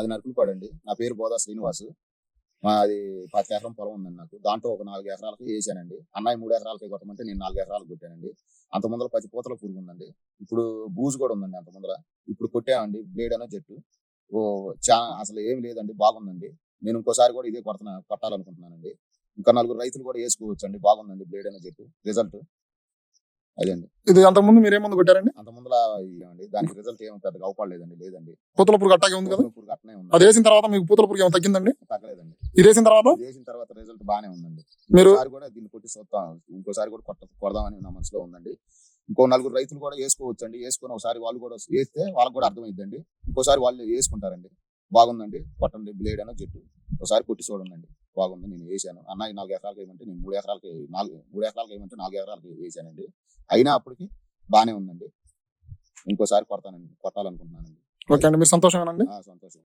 మాది నరుకులపాడండి నా పేరు బోదా శ్రీనివాస్. మాది పది ఎకరం పొలం ఉందండి నాకు. దాంట్లో ఒక నాలుగు ఎకరాలకి వేసానండి. అన్నయ్య మూడు ఎకరాలకి కొట్టమంటే నేను నాలుగు ఎకరాలకు కొట్టానండి. అంత ముందర పది పూతల పురుగు ఉందండి. ఇప్పుడు బూజు కూడా ఉందండి అంత ముందర. ఇప్పుడు కొట్టామండి బ్లేడ్ అనే చెట్టు ఓ చా అసలు ఏం లేదండి బాగుందండి. నేను ఇంకోసారి కూడా ఇదే కొడుతున్నా కొట్టాలనుకుంటున్నానండి. ఇంకా నలుగురు రైతులు కూడా వేసుకోవచ్చు అండి బాగుందండి బ్లేడ్ అనే చెట్టు రిజల్ట్ అదండి ఇది అంత ముందు మీరు ఏమందు కొట్టారండి? అంత ఇదండి దానికి రిజల్ట్ ఏమో పెద్దగా అవపడలేదండి లేదండి పూతల పురుగు అట్టాగే ఉంది కదా? అట్నే ఉంది. అది వేసిన తర్వాత మీకు పూతల పురుగు ఏమైనా తగ్గిందండి? తగ్గలేదండి. ఇది వేసిన తర్వాత? వేసిన తర్వాత రిజల్ట్ బాగానే ఉందండి. మీరు కూడా దీన్ని కొట్టి చూద్దాం ఇంకోసారి కూడా కొట్ట కొడదామని నా మనసులో ఉందండి. ఇంకో నలుగురు రైతులు కూడా వేసుకోవచ్చు అండి వేసుకొని ఒకసారి వాళ్ళు కూడా వేస్తే వాళ్ళకి కూడా అర్థమైందండి ఇంకోసారి వాళ్ళు వేసుకుంటారండి. బాగుందండి. కొట్టండి. బ్లేడ్ అన్న చెట్టు ఒకసారి కొట్టి చూడండి బాగుంది నేను వేసాను. అన్నయ్య నాలుగు ఎకరాలకు వేయమంటే నేను మూడు ఎకరాలకి నాలుగు మూడు ఎకరాలకు వేయమంటే నాలుగు ఎకరాలకి వేసానండి. అయినా అప్పటికి బాగానే ఉందండి. ఇంకోసారి కొడతానండి కొట్టాలనుకుంటున్నానండి. ఓకే అండి. మీరు సంతోషమేనండి సంతోషం.